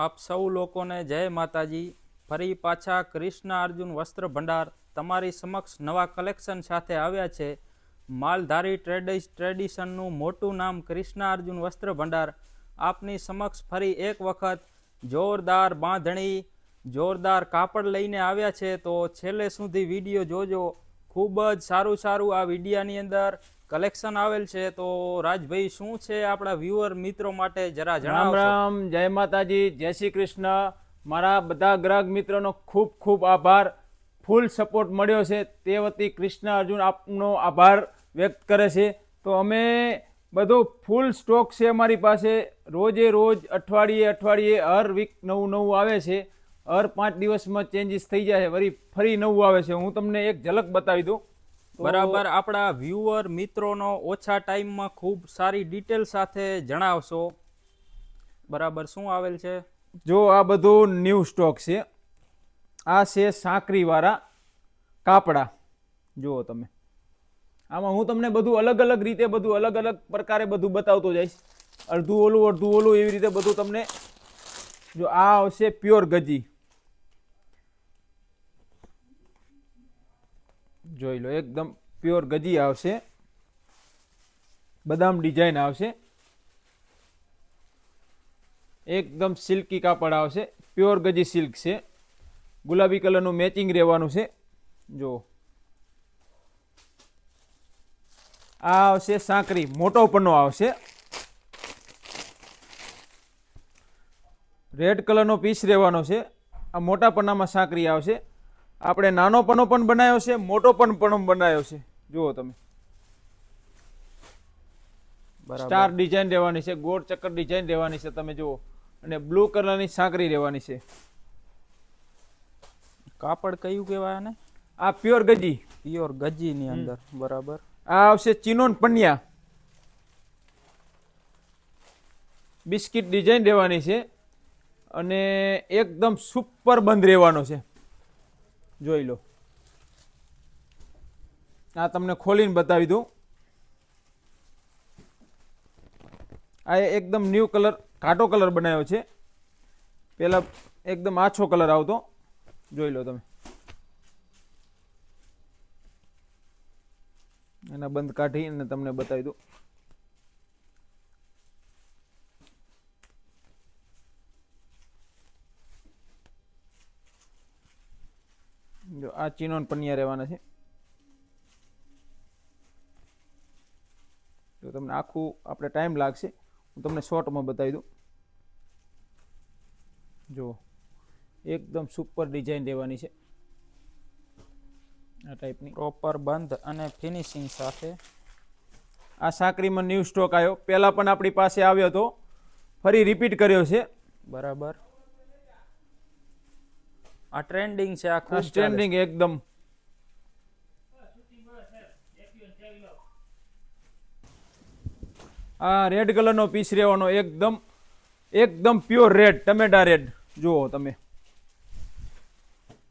આપ સૌ લોકોને જય માતાજી. ફરી પાછા કૃષ્ણ અર્જુન વસ્ત્ર ભંડાર તમારી સમક્ષ નવા કલેક્શન સાથે આવ્યા છે. માલધારી ટ્રેડિસ ટ્રેડિશનનું મોટું નામ કૃષ્ણ અર્જુન વસ્ત્ર ભંડાર. આપની સમક્ષ ફરી એક વખત જોરદાર બાંધણી, જોરદાર કાપડ લઈને આવ્યા છે. તો છેલ્લે સુધી વીડિયો જોજો. ખૂબ જ સારું સારું આ વિડીયાની અંદર. કલેક્શન આવેલ છે તો રાજભાઈ શું છે આપણા વ્યુઅર મિત્રો માટે? જરા રામ જણાવો રામ જય માતાજી જય શ્રી કૃષ્ણ. મારા બધા ગ્રાહક મિત્રોનો ખૂબ ખૂબ આભાર. ફૂલ સપોર્ટ મળ્યો છે. તે વતી કૃષ્ણ અર્જુન આપનો આભાર વ્યક્ત કરે છે. તો અમે બધો ફૂલ સ્ટોક છે અમારી પાસે. રોજે રોજ અઠવાડિયે અઠવાડિયે હર વીક નવું નવું આવે છે. હર પાંચ દિવસમાં ચેન્જીસ થઈ જાય છે. વળી ફરી નવું આવે છે. હું તમને એક ઝલક બતાવી દઉં. બરાબર આપણા વ્યુઅર મિત્રોનો ઓછા ટાઈમમાં ખૂબ સારી ડિટેલ સાથે જણાવશો. બરાબર શું આવેલ છે? જો આ બધું ન્યૂ સ્ટોક છે આ છે સાંકરીવાળા કાપડા. જુઓ તમે. આમાં હું તમને બધું અલગ અલગ રીતે બધું અલગ અલગ પ્રકારે બધું બતાવતો જઈશ. અડધું ઓલું અડધું ઓલું એવી રીતે બધું તમને જો આ આવશે પ્યોર ગજી. જોઈ લો, એકદમ પ્યોર ગજી આવશે. બદામ ડિઝાઇન આવશે. એકદમ સિલ્કી કાપડ આવશે. પ્યોર ગજી સિલ્ક છે. ગુલાબી કલરનું મેચિંગ રહેવાનું છે. જો. આ આવશે સાંકરી, મોટો પન્નો આવશે. રેડ કલરનો પીસ રહેવાનો છે. આ મોટા પન્નામાં સાંકરી આવશે. આપણે નાનો પનો પણ બનાવ્યો છે મોટો પણ પણ બનાવ્યો છે. જુઓ તમે. સ્ટાર ડિઝાઇન રહેવાની છે ગોળ ચક્કર ડિઝાઇન રહેવાની છે તમે જુઓ. અને બ્લુ કલરની સાંકરી રહેવાની છે. કાપડ કયું કહેવાય આને? આ પ્યોર ગજી. પ્યોર ગજી ની અંદર બરાબર. આ આવશે ચિનોન પન્યા. બિસ્કિટ ડિઝાઇન રહેવાની છે. અને એકદમ સુપર બંધ રહેવાનો છે. જોઈ લો. આ તમને ખોલીને બતાવી દઉં. આ એકદમ ન્યૂ કલર કાટો કલર બનાવ્યો છે. પહેલાં એકદમ આછો કલર આવતો. જોઈ લો તમે. એના બંધ કાઢી અને તમને બતાવી દઉં જો આ ચિનોન પનિયા રહેવાના છે. તો તમને આખું આપણે ટાઈમ લાગશે. હું તમને શોર્ટમાં બતાવી દઉં. જો એકદમ સુપર ડિઝાઇન રહેવાની છે. આ ટાઈપની પ્રોપર બંધ અને ફિનિશિંગ સાથે. આ સાંકરીમાં ન્યૂ સ્ટોક આવ્યો. પહેલાં પણ આપણી પાસે આવ્યો હતો. ફરી રિપીટ કર્યો છે. બરાબર. આ ટ્રેન્ડિંગ છે આ ખૂબ ટ્રેન્ડિંગ એકદમ. આ રેડ કલરનો પીસ રહેવાનો એકદમ એકદમ પ્યોર રેડ ટમેટા રેડ જુઓ તમે.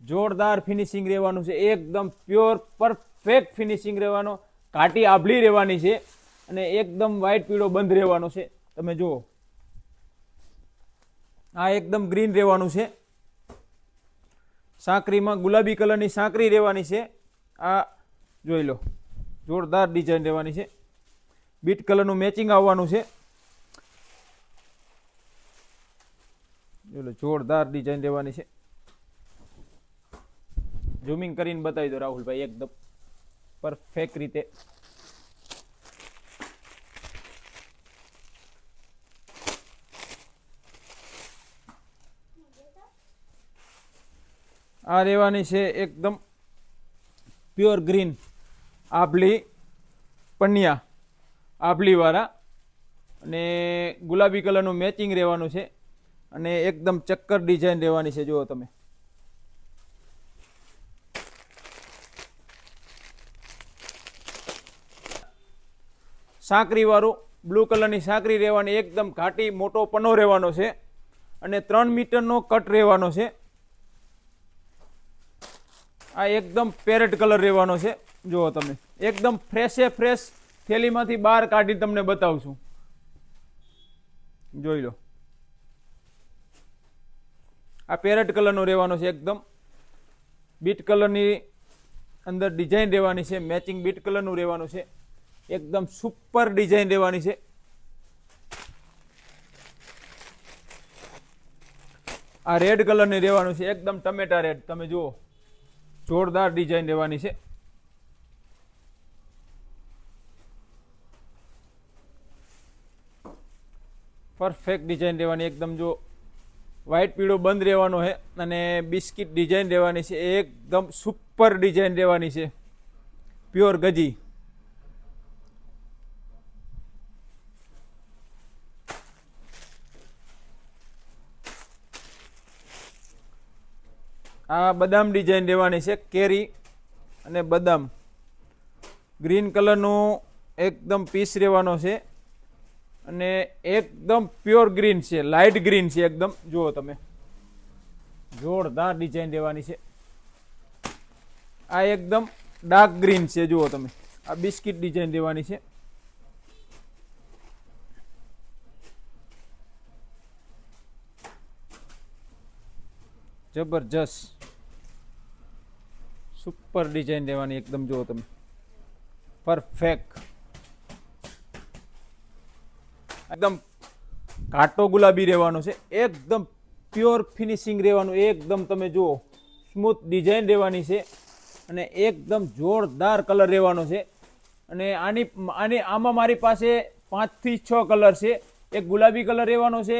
જોરદાર ફિનિશિંગ રહેવાનું છે એકદમ પ્યોર પરફેક્ટ ફિનિશિંગ રહેવાનો. કાટી આભલી રહેવાની છે અને એકદમ વ્હાઈટ પીળો બંધ રહેવાનો છે. તમે જુઓ. આ એકદમ ગ્રીન રહેવાનું છે. સાંકરીમાં ગુલાબી કલરની સાંકરી રહેવાની છે. આ જોઈ લો, જોરદાર ડિઝાઇન રહેવાની છે. બીટ કલરનું મેચિંગ આવવાનું છે. જોઈ લો, જોરદાર ડિઝાઇન રહેવાની છે. ઝૂમિંગ કરીને બતાવી દો રાહુલભાઈ, એકદમ પરફેક્ટ રીતે. આ રહેવાની છે એકદમ પ્યોર ગ્રીન આભલી પન્યા આભલીવાળા. અને ગુલાબી કલરનું મેચિંગ રહેવાનું છે. અને એકદમ ચક્કર ડિઝાઇન રહેવાની છે, જુઓ તમે. સાંકરીવાળું, બ્લુ કલરની સાંકરી રહેવાની, એકદમ ઘાટી મોટો પનો રહેવાનો છે. અને ત્રણ મીટરનો કટ રહેવાનો છે. આ એકદમ પેરેટ કલર રહેવાનો છે. જુઓ તમે. એકદમ ફ્રેશે ફ્રેશ થેલીમાંથી બહાર કાઢી તમને બતાવશું. જોઈ લો. આ પેરેટ કલરનો રહેવાનો છે એકદમ. બીટ કલરની અંદર ડિઝાઇન રહેવાની છે. મેચિંગ બીટ કલરનું રહેવાનું છે. એકદમ સુપર ડિઝાઇન રહેવાની છે. આ રેડ કલરની રહેવાનું છે. એકદમ ટમેટા રેડ તમે જુઓ. જોરદાર ડિઝાઇન રહેવાની છે. પરફેક્ટ ડિઝાઇન રહેવાની, એકદમ જો વ્હાઇટ પીળો બંધ રહેવાનો છે અને બિસ્કિટ ડિઝાઇન રહેવાની છે. એકદમ સુપર ડિઝાઇન રહેવાની છે. પ્યોર ગજી. આ બદામ ડિઝાઇન રહેવાની છે, કેરી અને બદામ. ગ્રીન કલરનું એકદમ પીસ રહેવાનો છે અને એકદમ પ્યોર ગ્રીન છે લાઇટ ગ્રીન છે એકદમ. જુઓ તમે. જોરદાર ડિઝાઇન રહેવાની છે. આ એકદમ ડાર્ક ગ્રીન છે, જુઓ તમે. આ બિસ્કિટ ડિઝાઇન લેવાની છે. જબરજસ્ત. સુપર ડિઝાઇન રહેવાની એકદમ જુઓ તમે. પરફેક્ટ એકદમ ઘાટો ગુલાબી રહેવાનો છે. એકદમ પ્યોર ફિનિશિંગ રહેવાનું. એકદમ તમે જુઓ સ્મૂથ ડિઝાઇન રહેવાની છે અને એકદમ જોરદાર કલર રહેવાનો છે. અને આની આની, આમાં મારી પાસે પાંચથી છ કલર છે. એક ગુલાબી કલર રહેવાનો છે,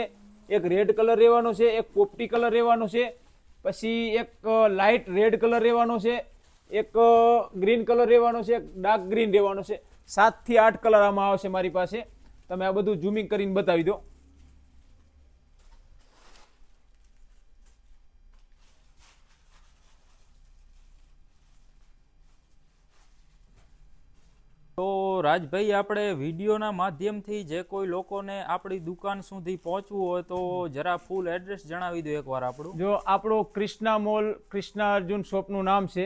એક રેડ કલર રહેવાનો છે, એક પોપટી કલર રહેવાનો છે. પછી એક લાઇટ રેડ કલર રહેવાનો છે, એક ગ્રીન કલર રહેવાનો છે, એક ડાર્ક ગ્રીન રહેવાનો છે. સાતથી આઠ કલર આમાં આવશે મારી પાસે. તમે આ બધું ઝૂમિંગ કરીને બતાવી દો તો રાજભાઈ આપણે વિડીયોના માધ્યમથી જે કોઈ લોકોને આપણી દુકાન સુધી પહોંચવું હોય તો જરા ફૂલ એડ્રેસ જણાવી દો એકવાર આપણું. જો આપણો કૃષ્ણા મોલ કૃષ્ણા અર્જુન શોપનું નામ છે.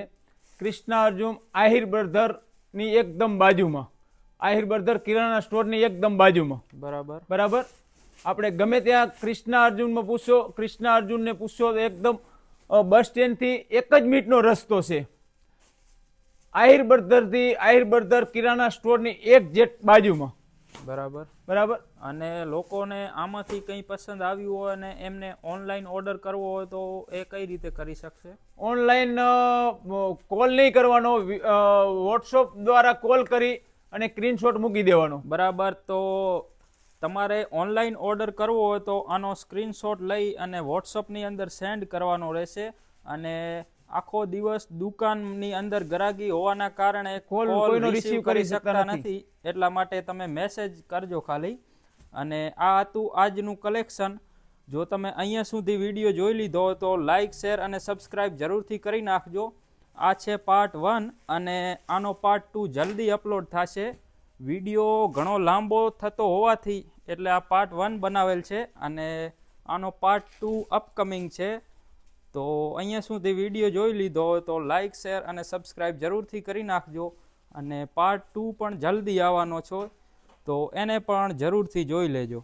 કૃષ્ણા અર્જુન આહિર બ્રધરની એકદમ બાજુમાં. આહિર બ્રધર કિરાણા સ્ટોરની એકદમ બાજુમાં. બરાબર. બરાબર? આપણે ગમે ત્યાં કૃષ્ણા અર્જુનમાં પૂછો કૃષ્ણા અર્જુનને પૂછો તો એકદમ બસ સ્ટેન્ડથી એક જ મિનિટનો રસ્તો છે. આહિર બર્ધરથી આહિર બર્ધર કિરાણા સ્ટોરની એક જેટ બાજુમાં. બરાબર. બરાબર? અને લોકોને આમાંથી કંઈ પસંદ આવ્યું હોય અને એમને ઓનલાઈન ઓર્ડર કરવો હોય તો એ કઈ રીતે કરી શકશે? ઓનલાઈન કોલ નહીં કરવાનો. વોટ્સઅપ દ્વારા કોલ કરી અને સ્ક્રીનશોટ મૂકી દેવાનો. બરાબર. તો તમારે ઓનલાઈન ઓર્ડર કરવો હોય તો આનો સ્ક્રીનશોટ લઈ અને વોટ્સઅપની અંદર સેન્ડ કરવાનો રહેશે અને આખો દિવસ દુકાનની અંદર ગરાગી હોવાના કારણે કોલ કોઈનો રિસીવ કરી શકતા નથી. એટલા માટે તમે મેસેજ કરજો ખાલી. અને આ હતું આજનું કલેક્શન જો તમે અહીંયા સુધી વીડિયો જોઈ લીધો તો લાઇક શેર અને સબસ્ક્રાઇબ જરૂરથી કરી નાખજો. આ છે પાર્ટ વન અને આનો પાર્ટ ટુ જલ્દી અપલોડ થશે. વીડિયો ઘણો લાંબો થતો હોવાથી એટલે આ પાર્ટ વન બનાવેલ છે અને આનો પાર્ટ ટુ અપકમિંગ છે. તો અહીંયા સુધી વીડિયો જોઈ લીધો તો લાઇક શેર અને સબસ્ક્રાઈબ જરૂરથી કરી નાખજો અને પાર્ટ ટુ પણ જલ્દી આવવાનો છો તો એને પણ જરૂરથી જોઈ લેજો.